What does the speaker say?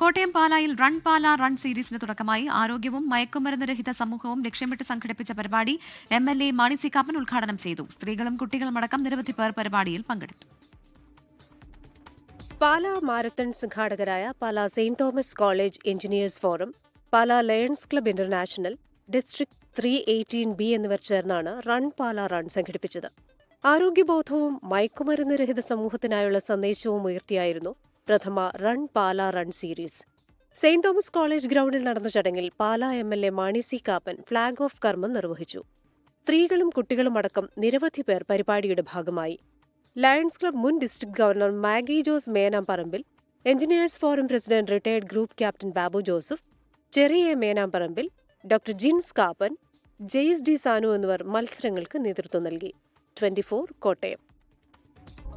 കോട്ടയം പാലായിൽ run Pala run സീരീസിന് തുടക്കമായി ആരോഗ്യവും മയക്കുമരുന്ന് രഹിത സമൂഹവും ലക്ഷ്യമിട്ട് സംഘടിപ്പിച്ച പരിപാടി M L A Mani C Kappan ഉദ്ഘാടനം ചെയ്തു. സ്ത്രീകളും കുട്ടികളും അടക്കം നിരവധി പേർ പരിപാടിയിൽ പങ്കെടുത്തു. Pala marathon സംഘാടകരായ Pala Saint Thomas College engineers forum Pala Lions Club International District three eighteen B എന്നിവർ ചേർന്നാണ് റൺ പാല റൺ സംഘടിപ്പിച്ചത്. ആരോഗ്യബോധവും മയക്കുമരുന്ന് രഹിത സമൂഹത്തിനായുള്ള സന്ദേശവും ഉയർത്തിയായിരുന്നു പ്രഥമ run Pala run series. Saint Thomas College ഗ്രൗണ്ടിൽ നടന്ന ചടങ്ങിൽ Pala M L A Mani C Kappan flag off കർമ്മം നിർവഹിച്ചു. സ്ത്രീകളും കുട്ടികളുമടക്കം നിരവധി പേർ പരിപാടിയുടെ ഭാഗമായി. ലയൺസ് ക്ലബ് മുൻ district governor Maggie Jose Menamparambil engineers forum president retired group captain Babu Joseph ചെറിയ A Menamparambil doctor Jins Kappan Jaise D Sanu എന്നിവർ മത്സരങ്ങൾക്ക് നേതൃത്വം നൽകി. ട്വന്റി കോട്ടയം.